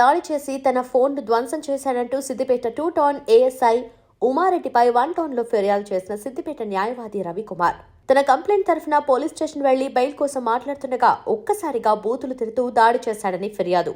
దాడి చేసి తన ఫోన్ను ధ్వంసం చేశాడంటూ Siddipet two town A S I ఉమారెడ్డిపై one టౌన్లో ఫిర్యాదు చేసిన సిద్దిపేట న్యాయవాది రవికుమార్. తన కంప్లైంట్ తరఫున పోలీస్ స్టేషన్ వెళ్ళి బెయిల్ కోసం మాట్లాడుతుండగా ఒక్కసారిగా బూతులు తిరుగుతూ దాడి చేశాడని ఫిర్యాదు.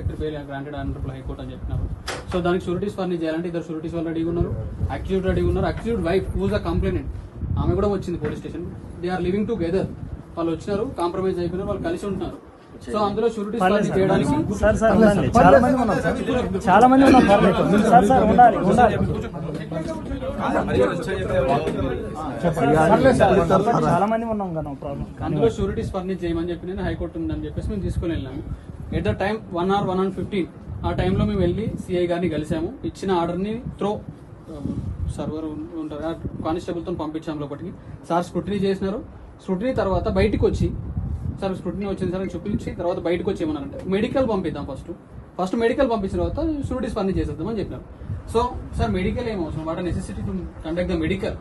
Expected bail granted honourable high court అని చెప్పినారు. సో దానికి షూరిటీస్ ఫర్నిచ్ చేయాలంటే ఇద్దరు షూరిటీస్ వాళ్ళు రెడీగా ఉన్నారు. అక్యూజ్ రెడీగా ఉన్నారు. Accused wife whose a complainant ఆమె కూడా వచ్చింది police station they are living together వాళ్ళు వచ్చినారు కాంప్రమైజ్ అయిపోయినారు వాళ్ళు కలిసి ఉంటున్నారు. సో అందులో ఫర్నిచ్ చేయడానికి చాలా మంది ఉన్నాం సార్. చాలా మంది ఉన్నాం పర్లేదు సార్ సార్ ఉండాలి ఉండాలి. చాలా మంది ఉన్నాం కదా ప్రాబ్లం అందులో షూరిటీస్ ఫర్నిచ్ చేయమని చెప్పి నేను హైకోర్టు ఉందని చెప్పేసి మేము తీసుకొని వెళ్ళాము. At the time one hour one and fifteen ఆ టైంలో మేము వెళ్ళి సిఐ గారిని కలిసాము ఇచ్చిన ఆర్డర్ని త్రో సర్వర్ ఉంటారు కానిస్టేబుల్తో పంపించాము లోపలికి సార్ స్క్రూటినీ చేసినారు. స్క్రూటినీ తర్వాత బయటికి వచ్చి సార్ స్క్రూటినీ వచ్చింది సార్ అని చూపించి తర్వాత బయటకు వచ్చి ఏమన్నారంటే మెడికల్ పంపిద్దాం ఫస్ట్ ఫస్ట్ మెడికల్ పంపించిన తర్వాత షూరిటీస్ పని చేసేద్దాం అని చెప్పినారు. సో సార్ మెడికల్ ఏం అవసరం? What necessity to conduct the medical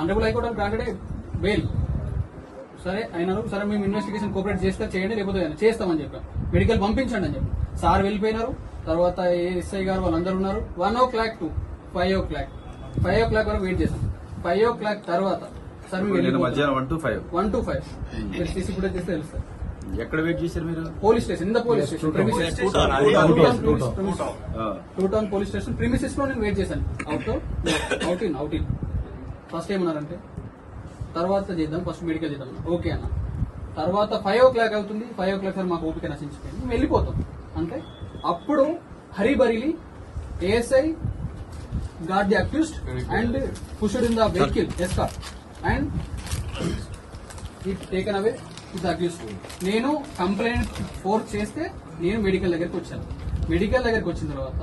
honourable high court granted bail సరే అయినారు. సరే మేము ఇన్వెస్టిగేషన్ కోఆపరేట్ చేస్తే చేయండి లేకపోతే చేస్తామని చెప్పారు. మెడికల్ పంపించండి అని చెప్పి. సార్ వెళ్ళిపోయినారు. తర్వాత ఏ ఎస్ఐ గారు వాళ్ళందరూ ఉన్నారు. One o'clock two five o'clock. Five o'clock వరకు వెయిట్ చేసాం ఫైవ్ ఓ క్లాక్ తర్వాత సార్ మేము నిన్న మధ్యాహ్నం one two five. One two five. మీరు సీసీ ఫుటేజ్ చేస్తే తెలుస్తుంది ఎక్కడ వెయిట్ చేశారు మీరు? Police station in the police station ఆ, టూ టౌన్ పోలీస్ స్టేషన్ ప్రిమిసెస్లో నేను వెయిట్ చేశాను. Out out in out in first ఏమన్నారంటే తర్వాత చేద్దాం ఫస్ట్ మెడికల్ చేద్దాం. ఓకే అన్న. తర్వాత ఫైవ్ ఓ క్లాక్ అవుతుంది. ఫైవ్ ఓ క్లాక్ సార్ మాకు ఓపిక నశించిపోయింది. మేము వెళ్ళిపోతాం. అంటే అప్పుడు హరిబరిలి A S I got the accused and pushed in the vehicle escort and it taken away it accused నేను కంప్లైంట్ ఫోర్స్ చేస్తే నేను మెడికల్ దగ్గరికి వచ్చాను. మెడికల్ దగ్గరికి వచ్చిన తర్వాత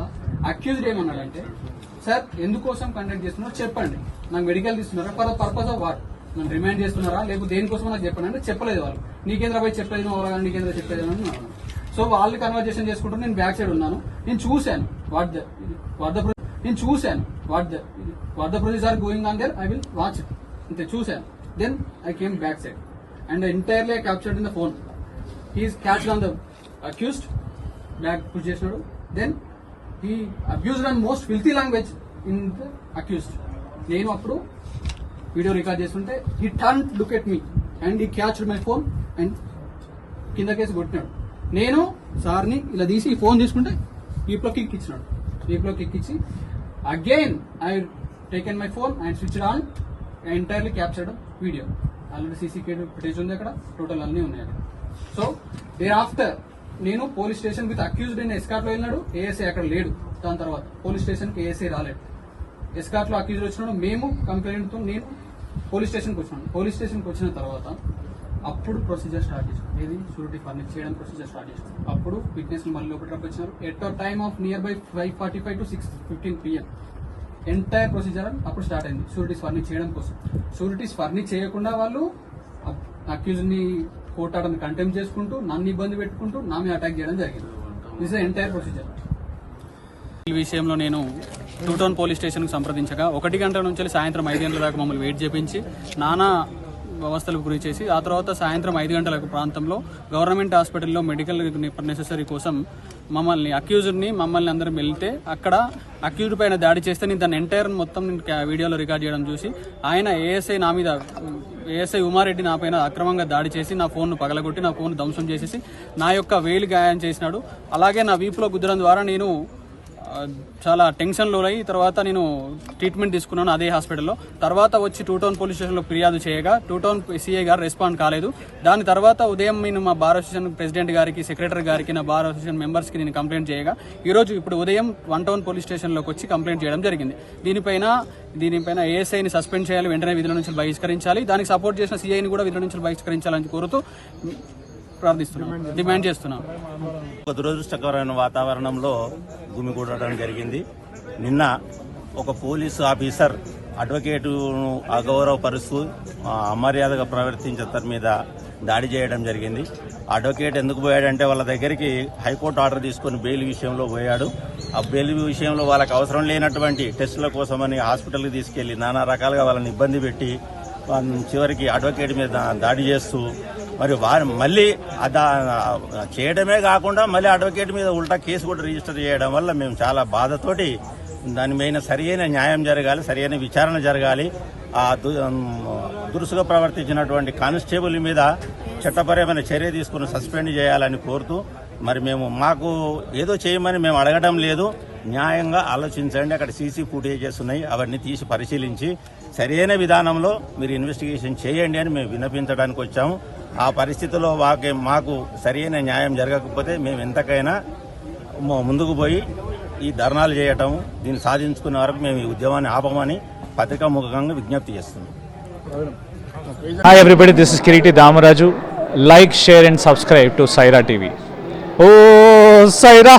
అక్యూజ్డ్ ఏమన్నాడంటే సార్ ఎందుకోసం కండక్ట్ చేస్తున్నారో చెప్పండి. నాకు medical తీస్తున్నారా for the purpose of what నన్ను రిమైండ్ చేస్తున్నారా? లేకపోతే దేనికోసం నాకు చెప్పండి అంటే చెప్పలేదు వాళ్ళు. నీకేంద్ర పోయి చెప్పలేదు నువ్వు నీకేంద్ర చెప్పలేదు అని అన్నారు. సో వాళ్ళు కన్వర్జేషన్ చేసుకుంటూ నేను బ్యాక్ సైడ్ ఉన్నాను. నేను చూశాను. వాట్ ద వాట్ ద నేను చూశాను. What the what the process are going on there I will watch అంతే చూశాను. Then I came back side and entirely captured in the phone he's catch on the accused back push చేసినాడు. Then he abused and most filthy language in the accused నేను అప్పుడు video record చేస్తుంటే he turn look at me and he catch my phone and కింద case కొట్టినాడు. నేను సార్ని ఇలా తీసి ఈ ఫోన్ తీసుకుంటే ఈప్లో కిక్ ఇచ్చినాడు. వీప్లో కిక్ ఇచ్చి again I taken my phone and switch on entirely captured video already C C footage ఉంది అక్కడ టోటల్ అన్నీ ఉన్నాయి అక్కడ. సో దేర్ ఆఫ్టర్ నేను పోలీస్ స్టేషన్ విత్ అక్యూజ్డ్ అయిన ఎస్కాట్లో వెళ్ళినాడు ఏఎస్ఐ అక్కడ లేడు. దాని తర్వాత పోలీస్ స్టేషన్కి ఏఎస్ఐ ఎస్కాట్లో అక్యూజ్ వచ్చినాడు మేము కంప్లైంట్తో నేను పోలీస్ స్టేషన్కి వచ్చినాను. పోలీస్ స్టేషన్కి వచ్చిన తర్వాత అప్పుడు ప్రొసీజర్ స్టార్ట్ చేసాం ఏది? షూరిటీ ఫర్నిచ్ చేయడం ప్రొసీజర్ స్టార్ట్ చేసాం అప్పుడు విట్నెస్ మళ్ళీ లోపల రప్పించినారు. At time of near by five forty five to six fifteen PM entire procedure అప్పుడు స్టార్ట్ అయింది. షూరిటీస్ ఫర్నిచ్ చేయడం కోసం. షూరిటీస్ ఫర్నిచ్ చేయకుండా వాళ్ళు అక్యూజ్ని కోర్టాడని కంటెంప్ట్ చేసుకుంటూ నన్ను ఇబ్బంది పెట్టుకుంటూ నా మీద అటాక్ చేయడం జరిగింది. దిస్ ఎంటైర్ ప్రొసీజర్ విషయంలో నేను టూ టౌన్ పోలీస్ స్టేషన్కి సంప్రదించగా ఒకటి గంట నుంచి సాయంత్రం ఐదు గంటల దాకా మమ్మల్ని వెయిట్ చేపించి నానా వ్యవస్థలకు గురి చేసి ఆ తర్వాత సాయంత్రం ఐదు గంటల ప్రాంతంలో గవర్నమెంట్ హాస్పిటల్లో మెడికల్ నెసెసరీ కోసం మమ్మల్ని అక్యూజ్డ్ని మమ్మల్ని అందరం వెళ్తే అక్కడ అక్యూజ్డ్ పైన దాడి చేస్తే నేను దాని ఎంటైర్ మొత్తం నేను వీడియోలో రికార్డ్ చేయడం చూసి ఆయన ఏఎస్ఐ నా మీద ఏఎస్ఐ ఉమారెడ్డి నా పైన అక్రమంగా దాడి చేసి నా ఫోన్ను పగలగొట్టి నా ఫోన్ ధ్వంసం చేసేసి నా యొక్క వేలు గాయం చేసినాడు. అలాగే నా వీపులో గుద్దడం ద్వారా నేను చాలా టెన్షన్లో అయి తర్వాత నేను ట్రీట్మెంట్ తీసుకున్నాను అదే హాస్పిటల్లో. తర్వాత వచ్చి టూ టౌన్ పోలీస్ స్టేషన్లో ఫిర్యాదు చేయగా టూ టౌన్ సిఐ గారు రెస్పాండ్ కాలేదు. దాని తర్వాత ఉదయం నేను మా బార్ అసోసియేషన్ ప్రెసిడెంట్ గారికి సెక్రటరీ గారికి నా బార్ అసోసియేషన్ మెంబర్స్కి నేను కంప్లైంట్ చేయగా ఈరోజు ఇప్పుడు ఉదయం వన్ టౌన్ పోలీస్ స్టేషన్లోకి వచ్చి కంప్లైంట్ చేయడం జరిగింది. దీనిపైన దీనిపైన ఏఎస్ఐని సస్పెండ్ చేయాలి వెంటనే విధుల నుంచి బహిష్కరించాలి దానికి సపోర్ట్ చేసిన సిఐని కూడా విధుల నుంచి బహిష్కరించాలని కోరుతూ ప్రార్థిస్తున్నాం. డిమాండ్ చేస్తున్నాం. ఒక దురదృష్టకరమైన వాతావరణంలో గుమిగూడడం జరిగింది. నిన్న ఒక పోలీసు ఆఫీసర్ అడ్వకేటును అగౌరవపరుస్తూ ఆ, అమర్యాదగా ప్రవర్తించే అతని మీద దాడి చేయడం జరిగింది. అడ్వకేట్ ఎందుకు పోయాడంటే వాళ్ళ దగ్గరికి హైకోర్టు ఆర్డర్ తీసుకొని బెయిల్ విషయంలో పోయాడు. ఆ బెయిల్ విషయంలో వాళ్ళకి అవసరం లేనటువంటి టెస్టుల కోసమని హాస్పిటల్కి తీసుకెళ్ళి నానా రకాలుగా వాళ్ళని ఇబ్బంది పెట్టి చివరికి అడ్వకేట్ మీద దాడి చేస్తూ మరి వారు మళ్ళీ చేయడమే కాకుండా మళ్ళీ అడ్వకేట్ మీద ఉల్టా కేసు కూడా రిజిస్టర్ చేయడం వల్ల మేము చాలా బాధతోటి దాని మీద సరియైన న్యాయం జరగాలి సరియైన విచారణ జరగాలి. ఆ దు- దురుసుగా ప్రవర్తించినటువంటి కానిస్టేబుల్ మీద చట్టపరమైన చర్య తీసుకుని సస్పెండ్ చేయాలని కోరుతూ మరి మేము మాకు ఏదో చేయమని మేము అడగడం లేదు. న్యాయంగా ఆలోచించండి. అక్కడ సీసీ ఫుటేజెస్ ఉన్నాయి. అవన్నీ తీసి పరిశీలించి సరైన విధానంలో మీరు ఇన్వెస్టిగేషన్ చేయండి అని మేము విన్నపించడానికి వచ్చాము. ఆ పరిస్థితిలో వాకే మాకు సరైన న్యాయం జరగకపోతే మేము ఎంతకైనా ముందుకు పోయి ఈ ధర్నాలు చేయటం దీన్ని సాధించుకునే వరకు మేము ఈ ఉద్యమాన్ని ఆపమని పత్రికాముఖంగా విజ్ఞప్తి చేస్తున్నాం. Hi everybody this is Kireeti Damaraju like share and subscribe to Saira TV oh Sye Raa